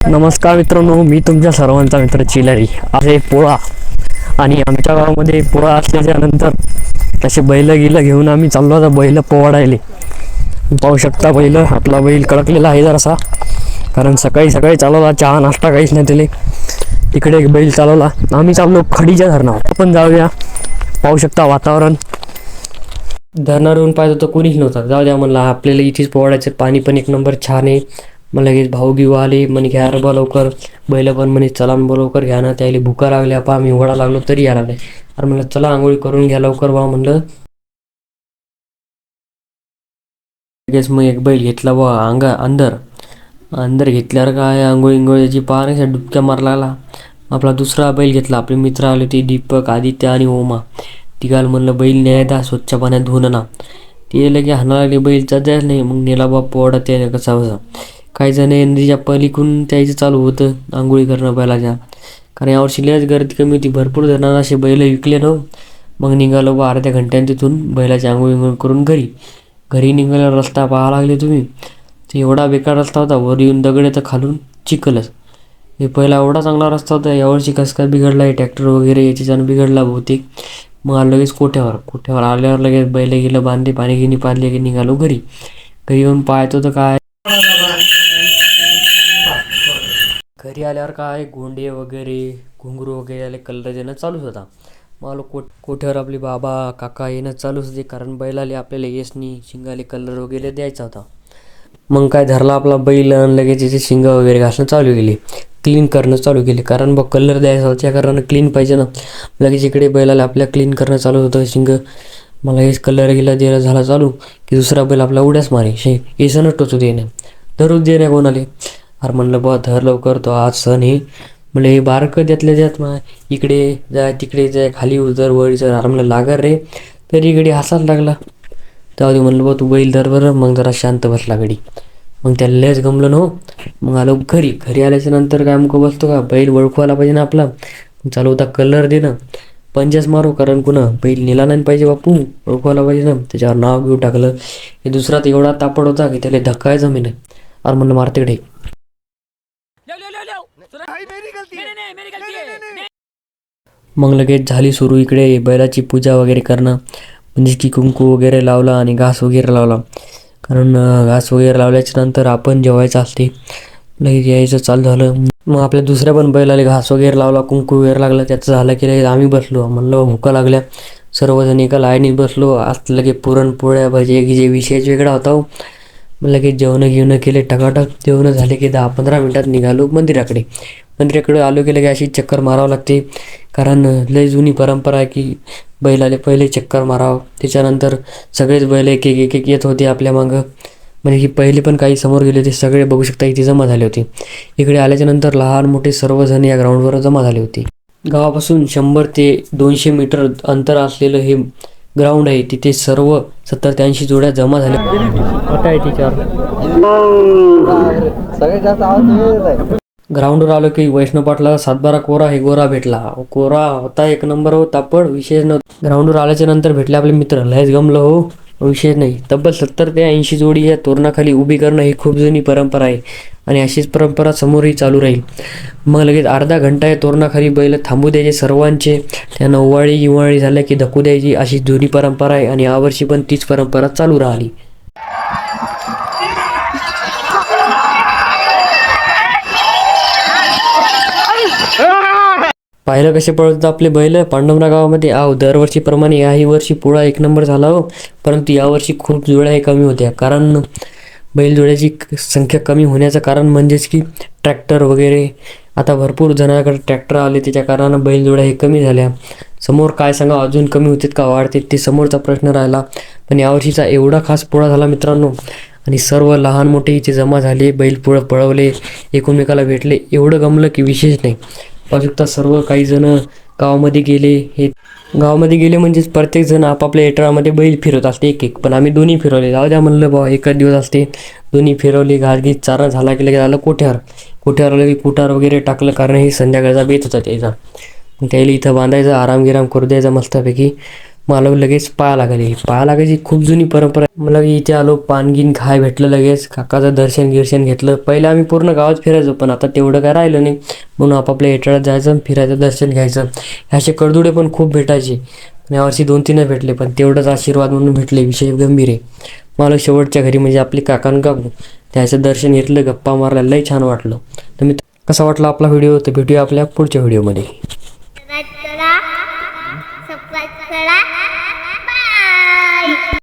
नमस्कार मित्रांनो मी तुमच्या सर्वांचा मित्र चिलारी. आज आहे पोळा आणि आमच्या गावामध्ये पोळा असल्याच्या नंतर तसे बैल गिलं घेऊन आम्ही चाललो आता बैल पोवाडायले. पाहू शकता बैल आपला बैल कडकलेला आहे जरासा. कारण सकाळी सकाळी चालवला चहा नाश्ता काहीच नाही त्याले. तिकडे एक बैल चालवला. आम्ही चाललो खडीच्या धरणावर. पण जाऊया. पाहू शकता वातावरण. धरणावरून पाहिजे तर कोणीच नव्हतं. जाऊ द्या म्हणलं आपल्याला इथेच पोवाडायचं. पाणी पण एक नंबर छान आहे. मग लगेच भाऊ घेऊ आले. म्हणे घ्या रे बा लवकर. बैल पण म्हणे चला न बा लवकर. घ्या ना त्याला भुका लागल्या पा मी उघडा लागलो तरी यायला लागले. अरे म्हणलं चला आंघोळी करून घ्या लवकर बा म्हणलं. लगेच मग एक बैल घेतला बा अंगा अंदर. अंदर घेतल्यावर काय आंघोळी इंगोळीची पाहण्याच्या डुबक्या मार लागला. आपला दुसरा बैल घेतला आपले मित्र आले ते दीपक आदित्य आणि ओमा. तिघाल म्हणलं बैल न्यायदा स्वच्छ पाण्यात धुवून ना. ते लगे हाणा लागले बैल जायच नाही. मग नेला बा पोवाडा त्याने कसा बसा. काही जण नदीच्या पलीकडून त्याचं चालू होतं आंघोळी करणं बैलाच्या. कारण यावर्षी लयच गर्दी कमी होती. भरपूर जणांना असे बैल विकले ना. मग निघालो बा अर्ध्या घंट्यानं तिथून बैलाची आंघोळी करून घरी. घरी निघाल्यावर रस्ता पाहा लागले तुम्ही. ते एवढा बेकार रस्ता होता वर येऊन दगडे तर खालून चिखलच. हे पहिला एवढा चांगला रस्ता होता यावर्षी कसं काय बिघडला आहे ट्रॅक्टर वगैरे याच्याच्यानं बिघडला बहुतेक. मग आलो लगेच कोठ्यावर. कोठ्यावर आल्यावर लगेच बैल गेलं बांधले पाणी गिनी पाजले की निघालो घरी. घरी येऊन पाहतो तर काय? घरी आल्यावर काय? गोंडे वगैरे घुंगरू वगैरे आले कलर देणं चालूच होता. मला कोट कोठ्यावर आपले बाबा काका येणं चालूच होते कारण बैलाले आपल्याला येसनी शिंगाले कलर वगैरे द्यायचा होता. मग काय धरला आपला बैल आणि लगेच त्याचे शिंग वगैरे घासणं चालू केली. क्लीन करणं चालू केले. कारण बघ कलर द्यायचा होता त्या कारण क्लीन पाहिजे ना. लगेच इकडे बैलाला आपल्या क्लीन करणं चालू होतं. शिंग मला हेच कलर गेला द्यायला झाला चालू की दुसरा बैल आपला उड्याच मारे. शे येसनच टोचू दे ना दररोज देण्या कोणाले. अरे म्हणलं बा धर लवकर तो आज सण हे. म्हणलं हे बारकं त्यातल्या त्यात मग इकडे जाय तिकडे जाय खाली उतर वर चढ. अरे म्हणलं लागर रे. तरी इकडे हसायला लागला. तेव्हा ते म्हणलं बा तू बैल धर बरं मग जरा शांत बसला गडी मग त्याला लयच गमलं नो हो. मग आलो घरी. घरी आल्याच्यानंतर काय मग बसतो का? बैल ओळखवायला पाहिजे ना आपला. चालू होता कलर दे ना मारू कारण कुणा? बैल नेला नाही पाहिजे बापू. ओळखवायला पाहिजे ना. त्याच्यावर नाव घेऊ टाकलं. हे दुसरा तर एवढा तापड होता की त्याला धक्काय जमीन. अरे म्हणलं मारतिकडे मग लगेच झाली सुरू इकडे बैलाची पूजा वगैरे करणं. म्हणजे की कुंकू वगैरे लावला आणि घास वगैरे लावला. कारण घास वगैरे लावल्याच्या नंतर आपण जेवायचं असते. लगेच यायचं चालू झालं. मग आपल्या दुसऱ्या पण बैलाला घास वगैरे लावला कुंकू वगैरे लागला. त्याचं झालं की लगेच आम्ही बसलो. म्हणलं भुका लागल्या. सर्वजण एका लाईनीत बसलो. आज लगे पुरणपोळ्या भजे गिजे विषयच वेगळा होता हो. मग लगेच जेवणं घेऊन केले टकाटक. जेवणं झाले की दहा पंधरा मिनिटात निघालो मंदिराकडे. मंदिराकडे आलो की लगे अशी चक्कर मारावं लागते. कारण लय जुनी परंपरा आहे की बैलाले पहिले चक्कर मारावं. त्याच्यानंतर सगळेच बैल एक एक एक एक येत होते आपल्या मागं. म्हणजे की पहिले पण काही समोर गेले होते सगळे बघू शकता इथे जमा झाले होते. इकडे आल्याच्यानंतर लहान मोठे सर्वजण या ग्राउंडवर जमा झाले होते. गावापासून शंभर ते दोनशे मीटर अंतर असलेलं हे ग्राउंड आहे तिथे सर्व सत्तर ते ऐंशी जोड्या जमा झाल्या. ग्राउंडवर आलो की वैष्णव पाटला सातबारा कोरा हे गोरा भेटला. कोरा होता एक नंबर होता पण विशेष नव्हता. ग्राउंडवर आल्याच्यानंतर भेटले आपले मित्र. लयच गमलं हो विशेष नाही. तब्बल सत्तर ते ऐंशी जोडी या तोरणाखाली उभी करणं ही खूप जुनी परंपरा आहे आणि अशीच परंपरा समोरही चालू राहील. मग लगेच अर्धा घंटा या तोरणाखाली बैल थांबू द्यायचे सर्वांचे. त्या नऊवाळी हिवाळी झाल्या की धकू द्यायची अशी जुनी परंपरा आहे आणि यावर्षी पण तीच परंपरा चालू राहिली. पाहिलं कसे पळत आपले बैल? पांडवना गावामध्ये आव दरवर्षीप्रमाणे याही वर्षी पोळा एक नंबर झाला हो. परंतु यावर्षी खूप जोड्या हे कमी होत्या. कारण बैलजोड्याची संख्या कमी होण्याचं कारण म्हणजेच की ट्रॅक्टर वगैरे. आता भरपूर जणांकडे ट्रॅक्टर आले त्याच्या कारणानं बैलजोड्या हे कमी झाल्या. समोर काय सांगा अजून कमी होतात का वाढतात ते समोरचा प्रश्न राहिला. पण यावर्षीचा एवढा खास पोळा झाला मित्रांनो. आणि सर्व लहान मोठे इथे जमा झाले बैल पळवले एकमेकाला भेटले एवढं गमलं की विशेष नाही. पाहू सर्व काही जण गावामध्ये गेले. हे गावामध्ये गेले म्हणजेच प्रत्येक जण आपापल्या एटरामध्ये बैल फिरवत असते एक एक. पण आम्ही दोन्ही फिरवले. जाऊ द्या म्हणलं बा एकच दिवस असते. दोन्ही फिरवले घासगीत चारा झाला की लगेच आलं कोठ्यावर? कोठ्यावर आलं की कुठार वगैरे टाकलं कारण हे संध्याकाळचा बेत होता त्याचा. त्याला इथं बांधायचं आराम गिराम करू द्यायचा मस्तपैकी. मला लगेच पाया लागले. पाया लागायची खूप जुनी परंपरा मला इथे आलो पानगिन खाय भेटलं लगेच. काकाचं दर्शन गिर्शन घेतलं. पहिले आम्ही पूर्ण गावात फिरायचो पण आता तेवढं काय राहिलं नाही. म्हणून आपापल्या हेटाळ्यात जायचं फिरायचं दर्शन घ्यायचं. असे कडदुडे पण खूप भेटायचे. यावर्षी दोन तीनच भेटले पण तेवढंच आशीर्वाद म्हणून भेटले विषय गंभीर आहे. मला शेवटच्या घरी म्हणजे आपले काकान काकू त्याचं दर्शन घेतलं गप्पा मारला लई छान वाटलं. तर मी कसा वाटला आपला व्हिडिओ? तर भेटूया आपल्या पुढच्या व्हिडिओमध्ये.